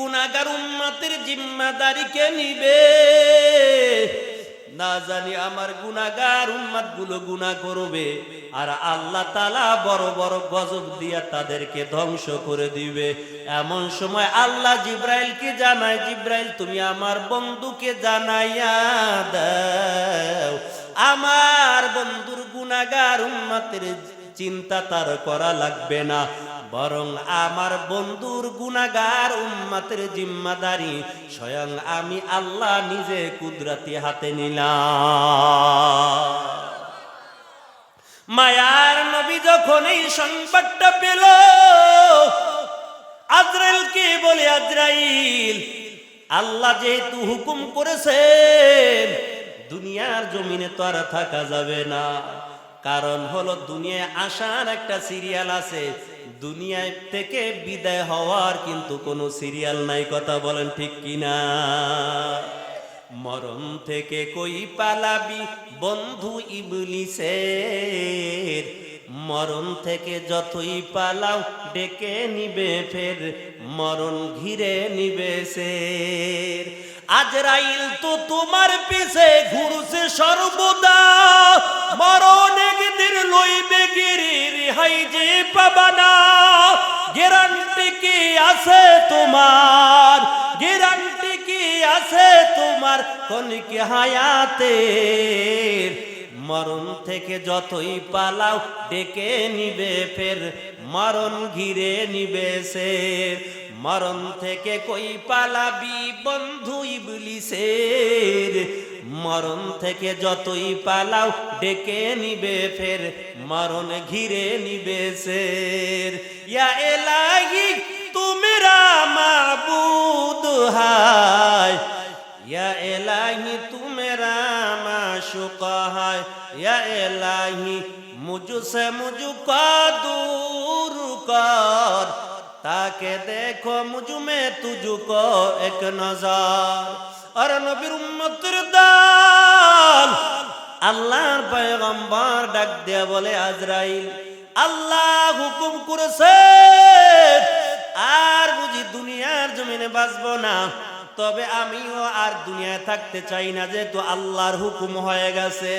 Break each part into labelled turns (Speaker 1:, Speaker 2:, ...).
Speaker 1: গুনাগার উম্মাতের জিম্মাদারি কে নিবে। না জানি আমার গুনাগার উম্মাতগুলো গুনাহ করবে, আর আল্লাহ তালা বড় বড় গজব দিয়া তাদেরকে ধ্বংস করে দিবে। এমন সময় আল্লাহ জিব্রাইলকে জানায়, জিব্রাইল, তুমি আমার বন্ধুকে জানাইয়া দাও। আমার বন্ধুর গুনাগার উম্মাতের চিন্তা তার করা লাগবে না। বরং আমার বন্ধুর গুনাগার উম্মাতের জিম্মাদারি, স্বয়ং আমি আল্লাহ নিজে কুদরতি হাতে নিলাম। মায়ার নবী যখন এই সংবাদটা পেল, আজরাইলকে বলে, আজরাইল, আল্লাহ যেহেতু হুকুম করেছেন, দুনিয়ার জমিনে তো আর থাকা যাবে না। কারণ হলো দুনিয়ায় আসার একটা সিরিয়াল আছে দুনিয়ায় থেকে বিদায় হওয়ার কিন্তু কোনো সিরিয়াল নাই, কথা বলেন ঠিক কিনা? মরণ থেকে কই পালাবি বন্ধু ইবলিসের? মরণ থেকে যতই পালাও, ডেকে নিবে ফের। মরণ ঘিরে নিবে সের। আজরাইল তো তোমার পিছে ঘুরছে সর্বদা। মরণ একদিন লইবে গিরি রিহাই যে পাবানা। গ্যারান্টি কি আছে তোমার? গ্যারান্টি কি আছে তোমার কনিক হায়াতের? মরণ থেকে যতই পালাও, ডেকে নিবে ফের। মরণ ঘিরে নিবে সে মরণ থেকে কই পালাবি বন্ধু ইবলিসের? মরণ থেকে যতই পালাও, ডেকে নিবে ফের, মরণ ঘিরে নিবে সের। ইয়া এলাহি তুমি মাবুদ হায়। ইয়া এলাহি তুমি মাশুক হায়। ইয়া এলাহি মুজু সে মুজু কাদূর তাকে দেখো মুজুমে তুজুকো এক নজার। আর নবীর উম্মতের দল। আল্লাহর পয়গম্বর ডাক দেয়া বলে, আজরাইল, আল্লাহ হুকুম করেছে। আর বুঝি দুনিয়ার জমিনে বাঁচব না। তবে আমিও আর দুনিয়ায় থাকতে চাই না, যেহেতু আল্লাহর হুকুম হয়ে গেছে।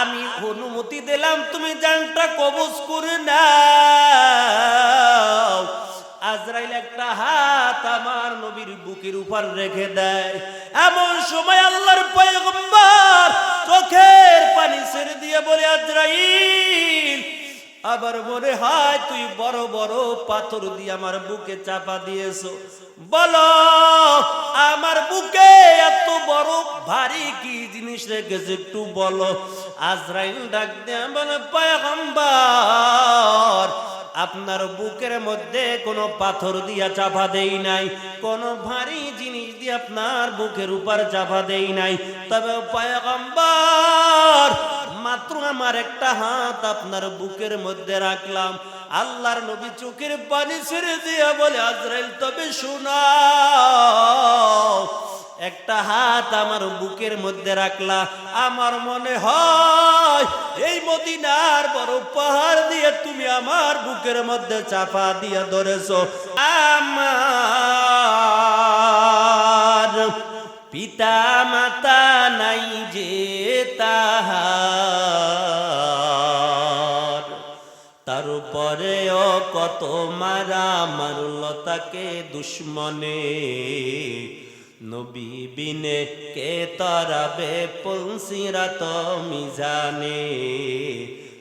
Speaker 1: আমি অনুমতি দিলাম, তুমি জানটা কবজ করে না আজরাইল একটা হাত আমার নবীর বুকের উপর রেখে দেয়। এমন সময় আল্লাহর পয়গম্বর চোখের পানি ছেড়ে দিয়ে বলে, আজরাইল, আবার মনে হয় তুই বড় বড় পাথর দিয়ে আমার বুকে চাপা দিয়েছ। বলো, আমার বুকে এত বড় ভারী কি জিনিস রেখেছে একটু বলো। আজরাইল ডাক দেয়া বলে, পয়গম্বর আপনার বুকের মধ্যে কোনো পাথর দিয়া চাপা দেই নাই, কোনো ভারী জিনিস দিয়ে আপনার বুকের উপর চাপা দেই নাই। তবে মাত্র আমার একটা হাত আপনার বুকের মধ্যে রাখলাম। আল্লাহর নবী চোখের পানি ছেড়ে দিয়ে বলে, আজরাইল, তবে শোনা একটা হাত আমার বুকের মধ্যে রাখলা। আমার মনে হয় এই মদিনার বড় পাহাড় দিয়ে তুমি আমার বুকের মধ্যে চাপা দিয়ে ধরেছো। আমার পিতা মাতা নাই যে তাহার। তারপরেও কত মারা মারল তাকে দুশ্মনে। নবী বিনে কে তরাবে পলসিরাত মিজানে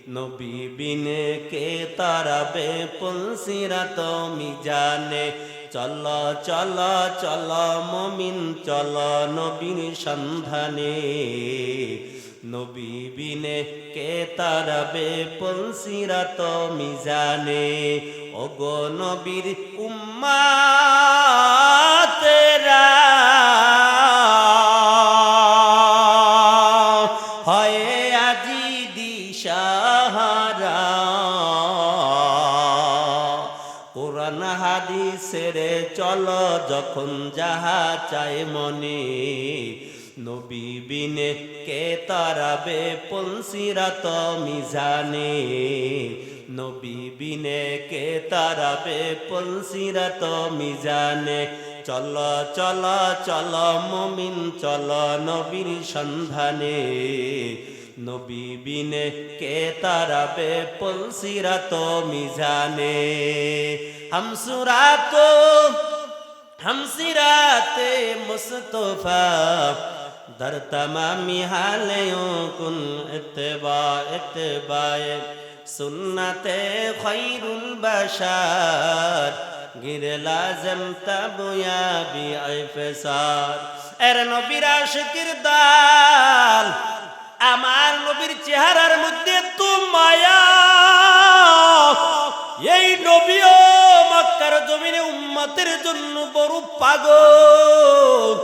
Speaker 1: নবী বিনে কে তরাবে পলসিরাত মিজানে চল চল চল, মমিন, চল নবীর সন্ধানে। নবী বিনে কে তারাবে পলসিরাত মিজানে ওগো নবীর উম্মা যখন যাহা চায় মনে, নবী বিনে কে তারাবে পলসিরাত মিজানে? নবী বিনে কে তারাবে পলসিরাত মিজানে? চল চল চল, মমিন, চল নবীর সন্ধানে। নবী বিনে কে তারাবে পলসিরাত মিজানে? হামসুরাত হামসিরাতে মুস্তফা در تمامی حالیوں کن اتباع اتباع سنت خیر البشر গির লাজম তাবুয়া বি আইফসার এর নবীর আশিকির দাল আমার নবীর চেহারার মধ্যে তো মায়া এই নবীও মক্কার জমিনে উম্মতের জন্য বড় পাগল।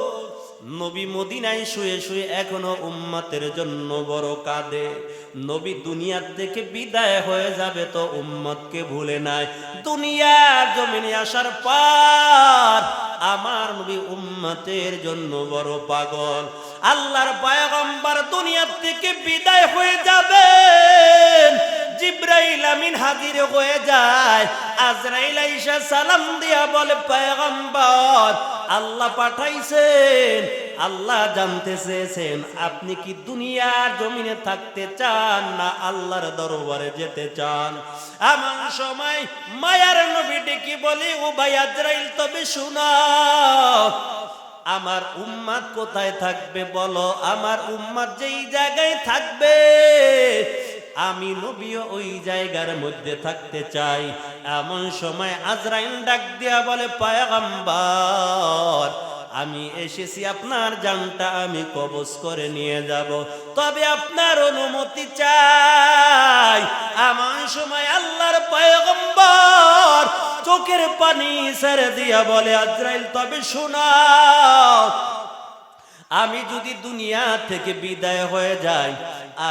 Speaker 1: নবী মদিনায় শুয়ে শুয়ে এখনও উম্মতের জন্য বড় কাঁদে। নবী দুনিয়ার থেকে বিদায় হয়ে যাবে তো উম্মতকে ভুলে নাই। দুনিয়ার জমিনে আসার পর আমার নবী উম্মতের জন্য বড় পাগল। আল্লাহর পায়গম্বর দুনিয়ার থেকে বিদায় হয়ে যাবেন। জিব্রাইল আমিন হাজির হয়ে যায়। আজরাইল আইসা সালাম দিয়া বলে, পয়গম্বর, আল্লাহ পাঠাইছেন, আল্লাহ জানতে চেয়েছেন, আপনি কি দুনিয়ার জমিনে থাকতে চান না আল্লাহর দরবারে যেতে চান? এমন সময় মায়ার নবী ডেকে বলে, ও ভাই আজরাইল, তবে শোনাও আমার উম্মাদ কোথায় থাকবে বলো? আমার উম্মাদ যেই জায়গায় থাকবে আমি নবীও ওই জায়গার মধ্যে থাকতে চাই। এমন সময় আজরাইল ডাক দিয়া বলে, পায়গাম্বার, আমি এসেছি, আপনার জানটা আমি কবজ করে নিয়ে যাব। তবে আপনার অনুমতি চাই। এমন সময় আল্লাহর পয়গম্বর চোখের পানি ছেড়ে দিয়া বলে, আজরাইল, তবে শোনাও আমি যদি দুনিয়া থেকে বিদায় হয়ে যাই,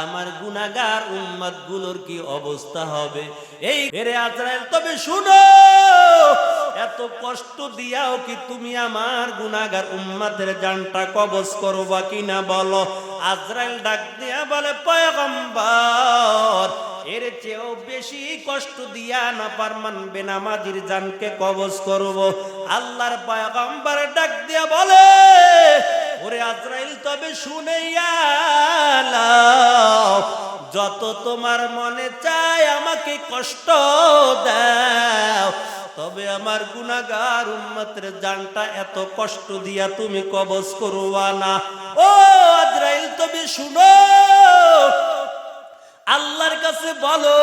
Speaker 1: আমার গুনাগার উম্মাদগুলোর কি অবস্থা হবে? এই ফেরে আজরাইল, তবে শুনো, এত কষ্ট দিয়াও কি তুমি আমার গুনাগার উম্মাদের জানটা কবজ করবা কিনা বলো? আজরাইল ডাক দিয়া বলে, পয়গম্বর, এর চেয়েও বেশি কষ্ট দিয়া না পারমান বেনামাজির জানকে কবজ করব? আল্লাহর পয়গম্বর ডাক দিয়া বলে ওরে আজরাইল, তবে শুনে যত তোমার মনে চায় আমাকে কষ্ট দাও, তবে আমার গুনাগার উম্মতের জানটা এত কষ্ট দিয়া তুমি কবজ করবা না। ও আজরাইল, তবে শুনো, আল্লাহর কাছে বলো,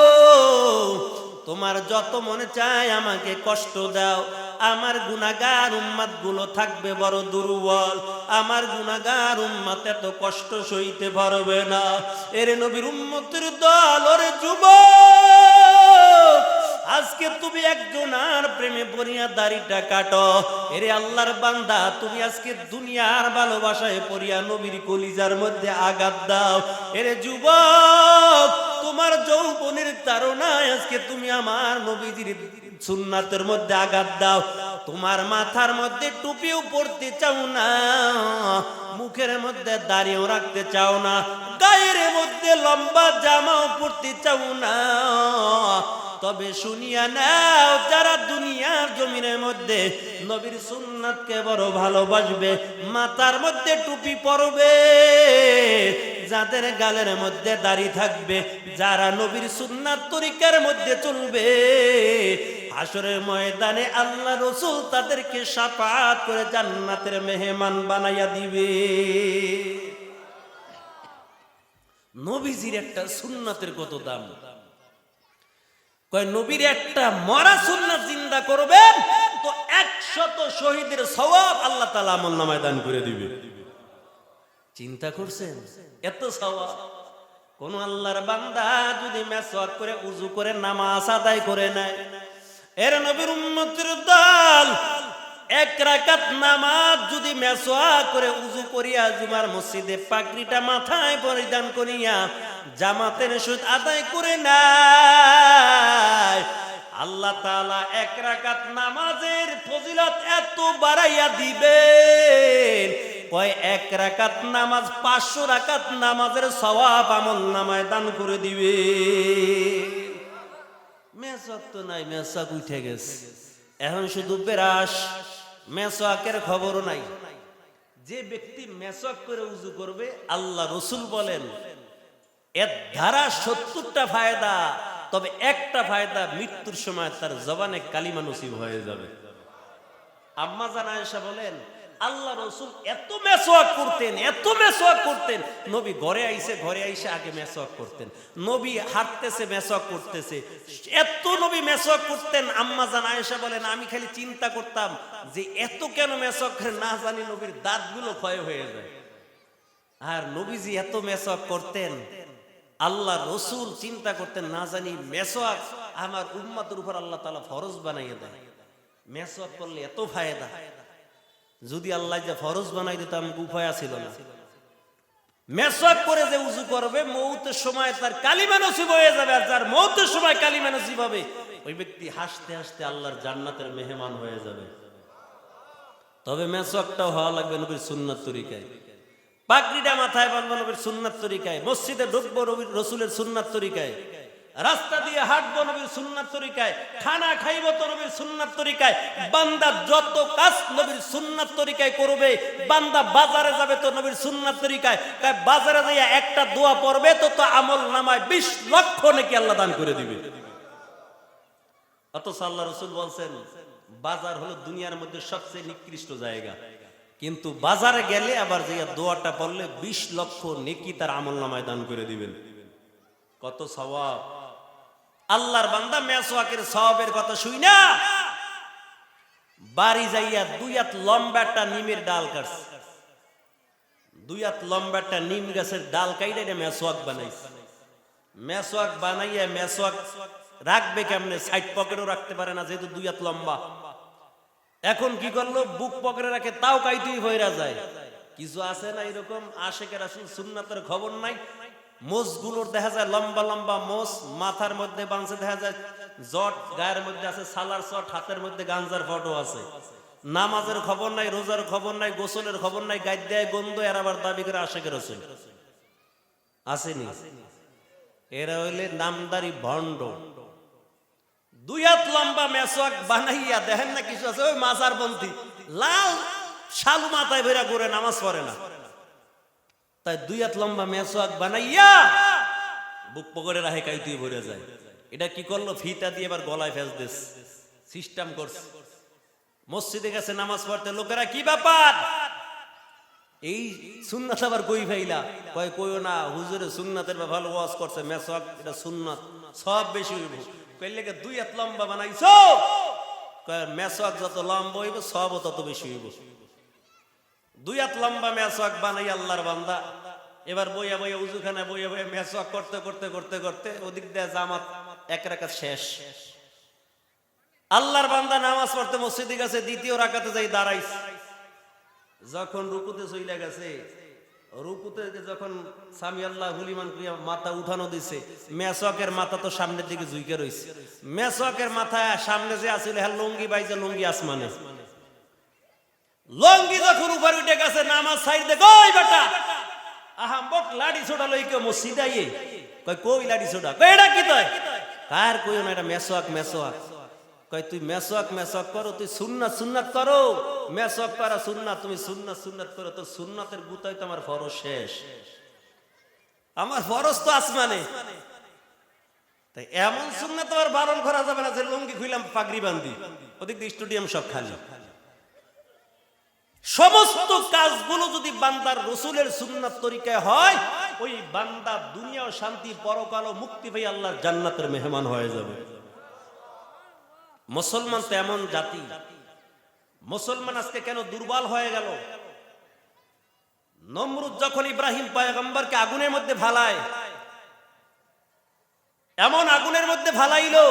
Speaker 1: তোমার যত মনে চায় আমাকে কষ্ট দাও। আমার গুনাগার উম্মাদগুলো থাকবে বড় দুর্বল। আমার গুনাগার উম্মাত এত কষ্ট সইতে পারবে না। এর নবীর উম্মতের দল, ওরে যুবক! আজকে তুমি একজন আর প্রেমে পড়িয়া দাড়িটা কাটো। এরে আল্লাহর বান্দা, তুমি আজকে দুনিয়ার ভালোবাসায় পড়িয়া নবীর কলিজার মধ্যে আঘাত দাও। এরে যুবক, তোমার যৌবনের তারণায় আজকে তুমি আমার নবীজির সুন্নাতের মধ্যে আঘাত দাও। তোমার মাথার মধ্যে টুপিও পড়তে চাও না। মুখের মধ্যে দাঁড়িয়েও রাখতে চাও না। গায়ের মধ্যে লম্বা জামাও পড়তে চাও না। তবে শুনিয়া নাও, যারা দুনিয়ার জমিনের মধ্যে নবীর সুন্নাতকে বড় ভালোবাসবে, মাথার মধ্যে টুপি পরবে, যাদের গালের মধ্যে দাড়ি থাকবে, যারা নবীর সুন্নাত তরিকার মধ্যে চলবে। আসরের ময়দানে আল্লাহ রসুল তাদেরকে সাফাত করে জান্নাতের মেহমান বানাইয়া দিবে। নবীজির একটা সুন্নাতের কত দাম? নবীর একটা মরা সুন্নাত জিন্দা করবেন তো একশত শহীদের আল্লাহ তালা আমল নামায় দান করে দিবে। চিন্তা করছেন? এত সওয়াব? কোন আল্লাহর বান্দা যদি মেসওয়াক করে উজু করে, নামাজ আদায় করে নেয়, এর নবীর উম্মতের এক রাকাত নামাজ যদি মেসোয়া করে উজু করিয়া জুমার মসজিদে পাগড়িটা মাথায় পরিধান করিয়া জামাতের সুদ আদায় করে নাই আল্লাহ তাআলা এক রাকাত নামাজের ফজিলত এত বাড়াইয়া দিবেন। কয় এক রাকাত নামাজ, পাঁচশো রাকাত নামাজের সওয়াব আমল নামায় দান করে দিবে। মেসক তো নাই মেসক উঠে গেছে। এখন শুধু বেরাস। মেসোয়াকের খবরও নাই। যে ব্যক্তি মেসোয়াক করে উজু করবে, আল্লাহ রসুল বলেন, এর ধারা সত্তরটা ফায়দা, তবে একটা ফায়দা মৃত্যুর সময় তার জবানে কালিমা নসিব হয়ে যাবে। আম্মা জানা বলেন আল্লাহ রসুল এত মেসোয়াক করতেন, এত মেসোয়াক করতেন। নবী ঘরে আইসে ঘরে আইসে আগে মেসোয়াক করতেন। নবী হাঁটতেছে, মেসোয়াক করতেছে। এত নবী মেসোয়াক করতেন, আম্মা জানা এসে বলেন, আমি খালি চিন্তা করতাম যে এত কেন মেসোয়াক করে, না জানি নবীর দাঁতগুলো ক্ষয় হয়ে যায়। আর নবীজি এত মেসোয়াক করতেন, আল্লাহ রসুল চিন্তা করতেন, না জানি মেসোয়াক আমার উম্মাতের উপর আল্লাহ তালা ফরজ বানাইয়ে দেয়। মেসওয়াক করলে এত ফায়দা। যদি আল্লাহ যে ফরজ বানাই দিত আমি উপায় ছিল না। মেসওয়াক করে যে উজু করবে, মৌতের সময় তার কালিমা নসিব হয়ে যাবে, আর যার মৌতের সময় কালিমা নসিব হবে, ওই ব্যক্তি হাসতে হাসতে আল্লাহর জান্নাতের মেহমান হয়ে যাবে। তবে মেসওয়াকটাও হওয়া লাগবে নবীর সুন্নাত তরিকায়। পাগড়িটা মাথায় বাঁধবো নবীর সুন্নাত তরিকায়। মসজিদে ঢুকবো রসুলের সুন্নাত তরিকায়। রাস্তা দিয়ে হাঁটবো নবীর সুন্নাত তরিকায়, খানা খাইবো তো নবীর সুন্নাত তরিকায়, বান্দা যত কাজ নবীর সুন্নাত তরিকায় করবে, বান্দা বাজারে যাবে তো নবীর সুন্নাত তরিকায় তাই বাজারে যাইয়া একটা দোয়া পড়বে তো তো আমল নামায় বিশ লক্ষ নাকি আল্লাহ দান করে দিবে। অথচ আল্লাহ রসুল বলছেন, বাজার হলো দুনিয়ার মধ্যে সবচেয়ে নিকৃষ্ট জায়গা। কিন্তু বাজারে গেলে আবার যে দোয়াটা পড়লে বিশ লক্ষ নেকি তার আমল নামায় দান করে দিবেন। কত সবাব আল্লাহর বান্দা মেসওয়াকের সওয়াবের কথা শুই না। বাড়ি যাইয়া দুই হাত লম্বা একটা নিমের ডাল কাটছে। দুই হাত লম্বা একটা নিম গাছের ডাল কাইটে এটা মেসওয়াক বানাইছে। মেসওয়াক বানাইয়া মেসওয়াক রাখবে কেমনে? সাইড পকেটও রাখতে পারে না, যেহেতু দুই হাত লম্বা। এখন কি করল? বুক পকেটে রাখে, তাও কাইতেই হইরা যায়। কিছু আছে না এরকম? আশেকের আসল সুন্নাতের খবর নাই। মোষগুলোর দেখা যায় লম্বা লম্বা মোষ, মাথার মধ্যে বাঁধছে দেখা যায় জট, গায়ের মধ্যে আছে সালার চট, হাতের মধ্যে গাঞ্জার ফটো আছে। নামাজের খবর নাই, রোজার খবর নাই, গোসলের খবর নাই, গাইড গন্ধ এর আবার দাবি করে আশেকের রসুল। আসেনি? এরা হইলে নামদারি ভণ্ড। দুই হাত লম্বা মেসোয়াক বানাইয়া দেখেন না কিছু আছে? ওই মাজার বন্তি লাল শালু মাথায় ভেরা করে নামাজ পড়ে না। তাই দুই হাত লম্বা মেসোয়াক বানাইয়া বুক পকড়ে রাখে কাইতুই ভরে যায়। এটা কি করল? ফিতা দিয়ে এবার গলায় ফেস দিস। সিস্টেম করছে। মসজিদে গেছে, নামাজ পড়তে। লোকেরা, কি ব্যাপার? এই সুন্নাত আবার কই ফাইলা? কয়, কইও না, হুজুরে সুন্নাতের ভালো ওয়াজ করছে মেসওয়াক এটা সুন্নাত। সব বেশি হইব। কইলে দুই হাত লম্বা বানাইছো? কয় মেসওয়াক যত লম্বা হইব সব তত বেশি হইব। দুই হাত লম্বা মেসওয়াক বানাই আল্লাহর বান্দা। এবার বইয়া বইয়া উজুখানা বইয়া বইয়া মেসওয়াক করতে করতে করতে করতে ওদিক দিয়ে জামাত এক রাকাত শেষ। আল্লাহর বান্দা নামাজ পড়তে মসজিদে গেছে, দ্বিতীয় রাকাতে যাই দাঁড়াইছে যখন রুকুতে চইলা গেছে, রুকুতে যখন সামি আল্লাহ হুলিমান করিয়া মাথা উঠানো দিছে মেসকের মাথা তো সামনের দিকে ঝুঁকে রইছে। মেসকের মাথা সামনে যে আছিল হ্যাঁ লঙ্গি বাইছে লঙ্গি আসমানে। লঙ্গি যখন উপরে উঠে গেছে, নামাজ সাইড দে, কই বেটা? আহা বক লাড়ি ছোড়া লই কে মসজিদাইয়ে কই কই লাড়ি ছোড়া? কই এটা কি তয়? কার কইও না, এটা মেসওয়াক মেসওয়াক কই তুই মেসওয়াক মেসওয়াক করো, তুই সুন্নাত সুন্নাত করো। মেসওয়াক করা সুন্নাত, তুমি সুন্নাত সুন্নাত করো, তো সুন্নাতের গুতাই তো আমার ফরজ শেষ। আমার ফরজ তো আসমানে। তাই এমন সুন্নাত আর বারণ করা যাবে না যে লুঙ্গি খুইলাম পাগড়ি বান্ধি ওদিক দিয়ে স্টেডিয়াম সব খালি। সমস্ত কাজগুলো যদি বান্দার রসুলের সুন্নাত তরিকায় হয়, ওই বান্দা দুনিয়া শান্তি পরকাল মুক্তি পেয়ে আল্লাহর জান্নাতের মেহমান হয়ে যাবে। মুসলমান তো এমন জাতি। মুসলমান আজকে কেন দুর্বল হয়ে গেল? নমরুদ যখন ইব্রাহিম পয়গম্বরকে আগুনের মধ্যে ফালায়, এমন আগুনের মধ্যে ফালাইলো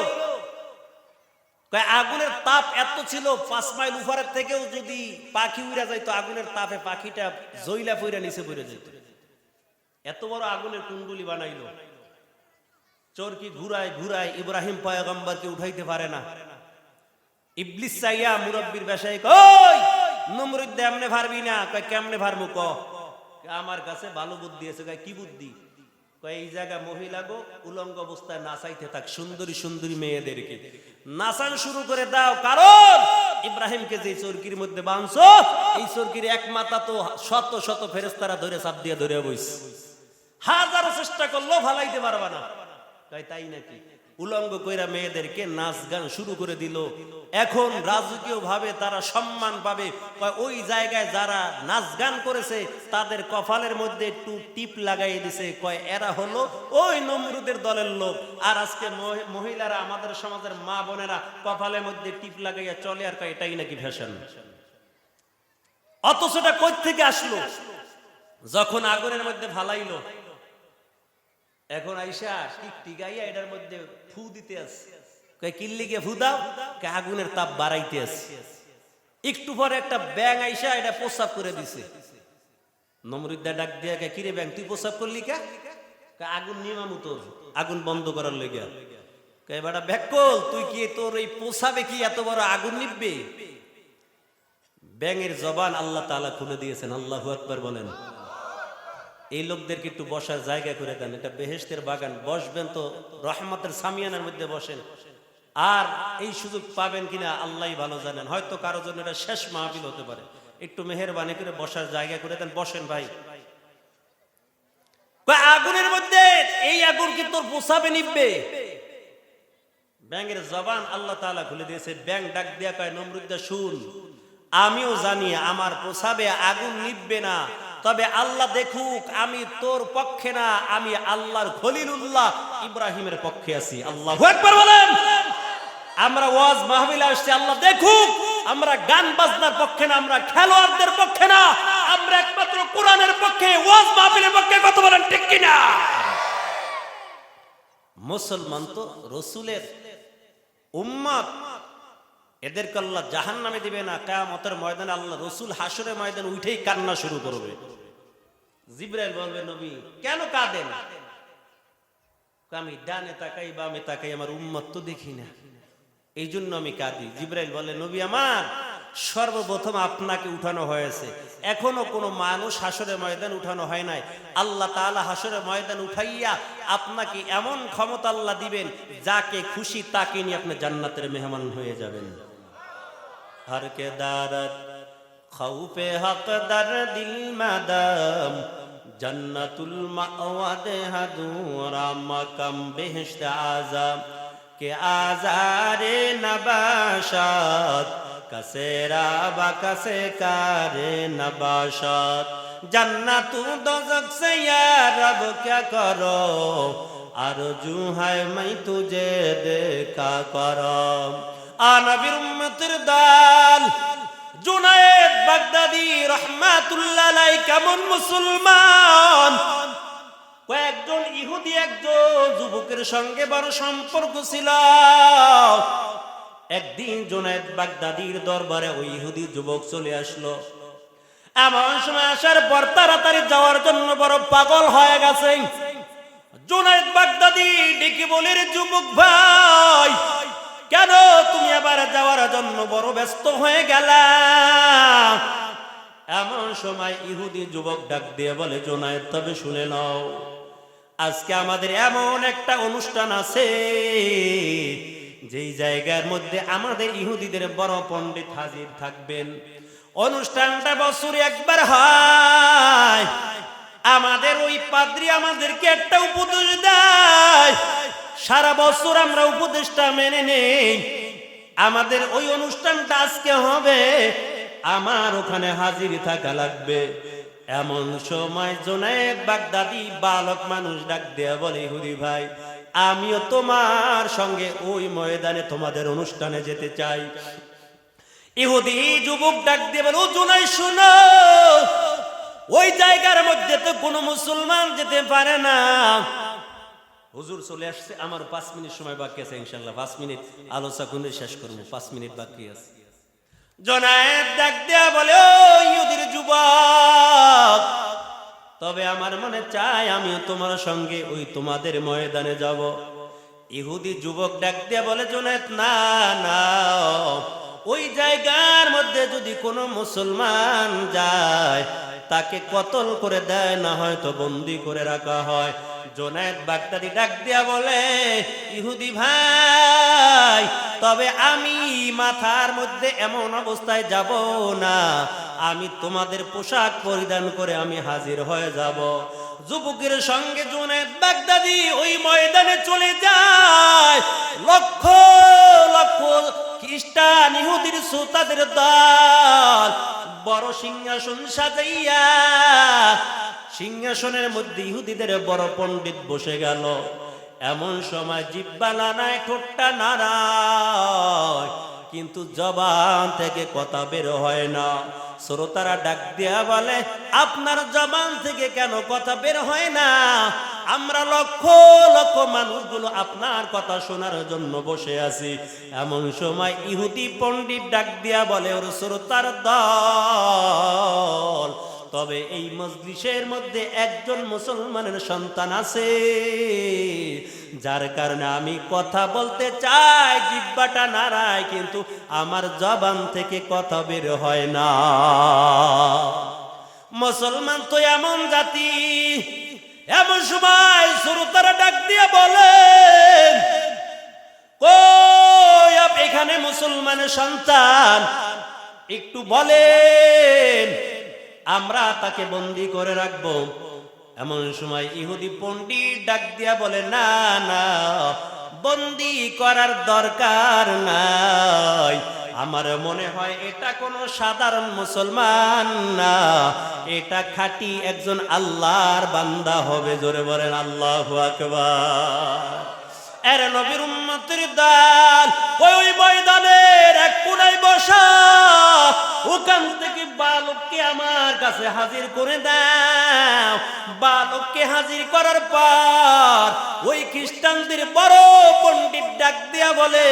Speaker 1: কয়, আগুনের তাপ এত ছিল, পাঁচ মাইল উপরের থেকেও যদি পাখি উড়ে যাইতো, আগুনের তাপে পাখিটা জইলা পইরা নিচে পড়ে যেত এত বড় আগুনের কুণ্ডুলি বানাইলো। চোরকি ঘুরায় ঘুরায় ইব্রাহিম পয়গম্বরকে উঠাইতে পারে না। ইবলিস চাইয়া মুরব্বীর বেশাই কই নমরুদ এমনে ভারবি না। কয়, কেমনে পারব ক? আমার কাছে ভালো বুদ্ধি আছে। কয়, কি বুদ্ধি? এই জায়গা মহিলা গো, উলঙ্গ অবস্থায় নাচাইতে থাক, সুন্দরী সুন্দরী মেয়েদেরকে। নাচান শুরু করে দাও, কারণ ইব্রাহিমকে যে চরকির মধ্যে বাঁধছ, এই চরকির এক মাথা তো শত শত ফেরেস্তারা ধরে চাপ দিয়ে ধরে বইস হাজারো চেষ্টা করল ভালাইতে পারবা না। তাই নাকি? উলঙ্গ কইরা মেয়েদেরকে নাচ গান শুরু করে দিল। এখন রাজকীয় ভাবে তারা সম্মান পাবে। ওই জায়গায় যারা নাচ গান করেছে, তাদের কপালের মধ্যে একটু টিপ লাগাই দিছে। কয়, এরা হলো ওই নমরুদের দলের লোক। আর আজকে মহি- মহিলারা আমাদের সমাজের মা বোনেরা কপালের মধ্যে টিপ লাগাইয়া চলে। আর কয়, এটাই নাকি ফ্যাশন অথচ এটা কই থেকে আসলো? যখন আগুনের মধ্যে ফালাইলো এখন আইসা টিকটিক আইয়া এটার মধ্যে ফু দিতে আছে। কিল্লিকে ফু দাও আগুনের তাপ বাড়াইতে আছে। একটু পরে একটা ব্যাং আইসা এটা প্রস্রাব করে দিছে। নমরুদ্দা ডাক দিয়া কে কিরে ব্যাং তুই প্রস্রাব করলি কে? আগুন নিমামু তোর, আগুন বন্ধ করার লেগে কয়, বেটা ব্যাকল, তুই কি তোর এই পোষাবে কি এত বড় আগুন নিববে ব্যাঙের জবান আল্লাহ তাআলা খুলে দিয়েছেন, আল্লাহ আকবার বলেন। এই লোকদেরকে একটু বসার জায়গা করে দেন, এটা বেহেশতের বাগান। বসবেন তো রহমতের সামিয়ানের মধ্যে বসেন। আর এই সুযোগ পাবেন কিনা আল্লাহ ভালো জানেন। হয়তো কারও জন্য এটা শেষ মাহফিল হতে পারে। একটু মেহরবানি করে বসার জায়গা করে দেন। বসেন ভাই। আগুনের মধ্যে এই আগুন কি তোর পোষাবে নিবে? ব্যাঙের জবান আল্লাহ তাআলা খুলে দিয়েছে। ব্যাং ডাক দিয়া কয়, নমরুদ্দা শুন। আমিও জানি আমার পোষাবে, আগুন নিববে না। তবে আল্লাহ দেখুক, আমি তোর পক্ষে না, আমি আল্লাহর খলিলুল্লাহ ইব্রাহিমের পক্ষে আছি। আল্লাহ বলেন। আমরা ওয়াজ মাহবিলে আসছি, আল্লাহ দেখুক, আমরা গান বাজনার পক্ষে না, আমরা খেলোয়াড়দের পক্ষে না, আমরা একমাত্র কোরআনের পক্ষে, ওয়াজ মাহবিলের পক্ষে কথা বলেন ঠিক কিনা? মুসলমান তো রসুলের উম্মত এদেরকে আল্লাহ জাহান নামে দিবে না, কেয়ামতের ময়দানে আল্লাহ রসুল হাসরের ময়দানে উঠেই কান্না শুরু করবে। জিব্রাইল বলবে, নবী, কেন কাঁদেন? আমি ডানে তাকাই, বামে তাকাই, আমার উম্মত তো দেখি না। এই জন্য আমি কাঁদি। জিব্রাইল বলে, নবী আমার, সর্বপ্রথম আপনাকে উঠানো হয়েছে। এখনও কোনো মানুষ হাসরের ময়দান উঠানো হয় নাই। আল্লাহ তাআলা হাসরের ময়দান উঠাইয়া আপনাকে এমন ক্ষমতা আল্লাহ দিবেন, যাকে খুশি তাকে নিয়ে আপনি জান্নাতের মেহমান হয়ে যাবেন। ہر کے دارت خوف حق در دل مدام جنت المعود حدورا مکم، بہشت عظم کہ آزار نباشات کسے رابا کسے کار نباشات جنت دوزک سے یا رب، کیا کرو؟ ارجو ہے میں تجھے دیکھا کرو আনবির উম্মতের দাল। জুনায়েদ বাগদাদি রহমাতুল্লাহ কেমন মুসলমান? কয়েকজন ইহুদি, একজন যুবকের সঙ্গে বড় সম্পর্ক ছিল। একদিন জুনায়েদ বাগদাদির দরবারে ওই ইহুদি যুবক চলে আসলো। এমন সময় আসার পর তাড়াতাড়ি যাওয়ার জন্য বড় পাগল হয়ে গেছে। জুনায়েদ বাগদাদি ডেকে বলে, রে যুবক ভাই কেন তুমি আবার যাওয়ার জন্য বড় ব্যস্ত হয়ে গেলা? এমন সময় ইহুদি যুবক ডাক দিয়ে বলে, জোনায়েদ, তবে শুনে নাও, আজকে আমাদের এমন একটা অনুষ্ঠান আছে। যেই জায়গার মধ্যে আমাদের ইহুদিদের বড় পণ্ডিত হাজির থাকবেন। অনুষ্ঠানটা বছরে একবার হয়। আমাদের ওই পাদ্রী আমাদেরকে একটা উপদেশ দেয়। সারা বছর আমরা উপদেশটা মেনে নেই। আমাদের ওই অনুষ্ঠানটা আজকে হবে। আমার ওখানে হাজির থাকা লাগবে। এমন সময় জোনায়েদ বাগদাদি বালক মানুষ ডাক দেয়া বলে হুরি ভাই, আমিও তোমার সঙ্গে ওই ময়দানে তোমাদের অনুষ্ঠানে যেতে চাই। ইহুদি যুবক ডাক দিয়ে বলে জোনাই শোনো, ওই জায়গার মধ্যে তো কোনো মুসলমান যেতে পারে না। হুজুর চলে আসছে, আমার পাঁচ মিনিট সময় বাকি আছে ইনশাল্লাহ পাঁচ মিনিট আলোচনা করে শেষ করব, পাঁচ মিনিট বাকি আছে। জনায়েব ডাক দেয়া বলে ইহুদির যুবক, তবে আমার মনে চায় আমিও তোমার সঙ্গে ওই তোমাদের ময়দানে যাব। ইহুদি যুবক ডাক দেয়া বলে, জনায়েব, না না, ওই জায়গার মধ্যে যদি কোনো মুসলমান যায়, তাকে কতল করে দেয়, না হয়তো বন্দি করে রাখা হয়। জোনায়েদ বাগদাদি ডাক দিয়া বলে, ইহুদি ভাই, তবে আমি মাথার মধ্যে এমন অবস্থায় যাব না। আমি তোমাদের পোশাক পরিধান করে আমি হাজির হয়ে যাব। যুবকের সঙ্গে জোনায়েদ বাগদাদি ওই ময়দানে চলে যায়। লক্ষ লক্ষ খ্রিস্টান ইহুদির শ্রোতাদের দল বড় সিংহাসন সাজাইয়া সিংহাসনের মধ্যে ইহুদিদের বড় পণ্ডিত বসে গেল। এমন সময় জিব্বালা নাই ঠোঁটটা নাড়ায়, কিন্তু জবান থেকে কথা বের হয় না। শ্রোতারা ডাক দিয়া বলে, আপনার জবান থেকে কেন কথা বের হয় না? আমরা লক্ষ লক্ষ মানুষগুলো আপনার কথা শোনার জন্য বসে আছি। এমন সময় ইহুদি পণ্ডিত ডাক দিয়া বলে, ওর শ্রোতার দল তবে এই মজলিসের মধ্যে একজন মুসলমানের সন্তান আছে, যার কারণে আমি কথা বলতে চাই, জিব্বাটা নাড়ায়, কিন্তু আমার জবান থেকে কথা বের হয় না। মুসলমান তো এমন জাতি, এমন সময় শ্রোতারা ডাক দিয়ে বলেন এখানে মুসলমানের সন্তান? একটু বলেন আমরা তাকে বন্দি করে রাখব। এমন সময় ইহুদি পণ্ডিত ডাক দিয়া বলে, না না, বন্দি করার দরকার নাই। আমার মনে হয় এটা কোনো সাধারণ মুসলমান না। এটা খাঁটি একজন আল্লাহর বান্দা হবে, জোরে বলেন আল্লাহু আকবার। এর নবীর উম্মতের দল ওই ময়দানের এক কোনায় বসা, ওখান থেকে বালককে আমার কাছে হাজির করে দাও। বালককে হাজির করার পর ওই খ্রিস্টানদের বড় পণ্ডিত ডাক দিয়া বলে,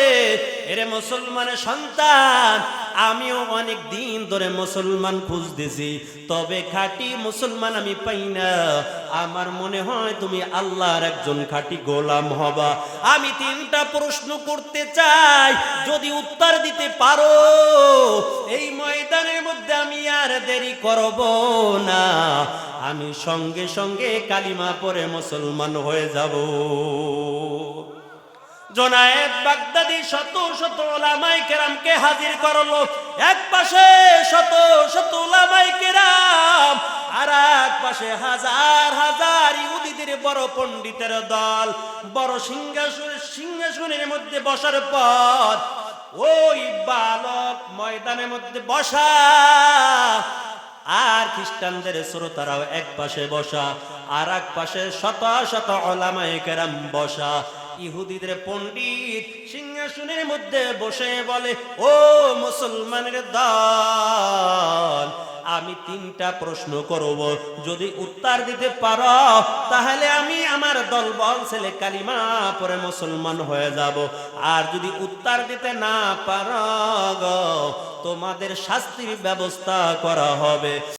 Speaker 1: এরে মুসলমানের সন্তান আমিও অনেক দিন ধরে মুসলমান খুঁজতেছি, তবে খাঁটি মুসলমান আমি পাই না। আমার মনে হয় তুমি আল্লাহর একজন খাঁটি গোলাম হবা। আমি তিনটা প্রশ্ন করতে চাই, যদি উত্তর দিতে পারো, এই ময়দানের মধ্যে আমি আর দেরি করব না। আমি সঙ্গে সঙ্গে কালিমা পরে মুসলমান হয়ে যাব। জোনায়েদ বাগদাদি শত শত ওলামাই কেরামকে হাজির করল। এক পাশে শত শত ওলামাই কেরাম, আর এক পাশে হাজার হাজার ইহুদিদের বড় পণ্ডিতের দল। বড় সিংহাসন সিংহাসনের মধ্যে বসার পর ওই বালক ময়দানের মধ্যে বসা। আর খ্রিস্টানদের শ্রোতারাও এক পাশে বসা, আর এক পাশে শত শত ওলামায়ে কেরাম বসা। ইহুদিদের পণ্ডিত সিংহাসনের মধ্যে বসে বলে, ও মুসলমানের দল, আমি তিনটা প্রশ্ন করব। যদি উত্তর দিতে পারো, তাহলে আমি আমার দলবল ছেলে কালিমা পরে মুসলমান হয়ে যাব। আর যদি উত্তর দিতে না পারো তোমাদের শাস্তির ব্যবস্থা করা হবে।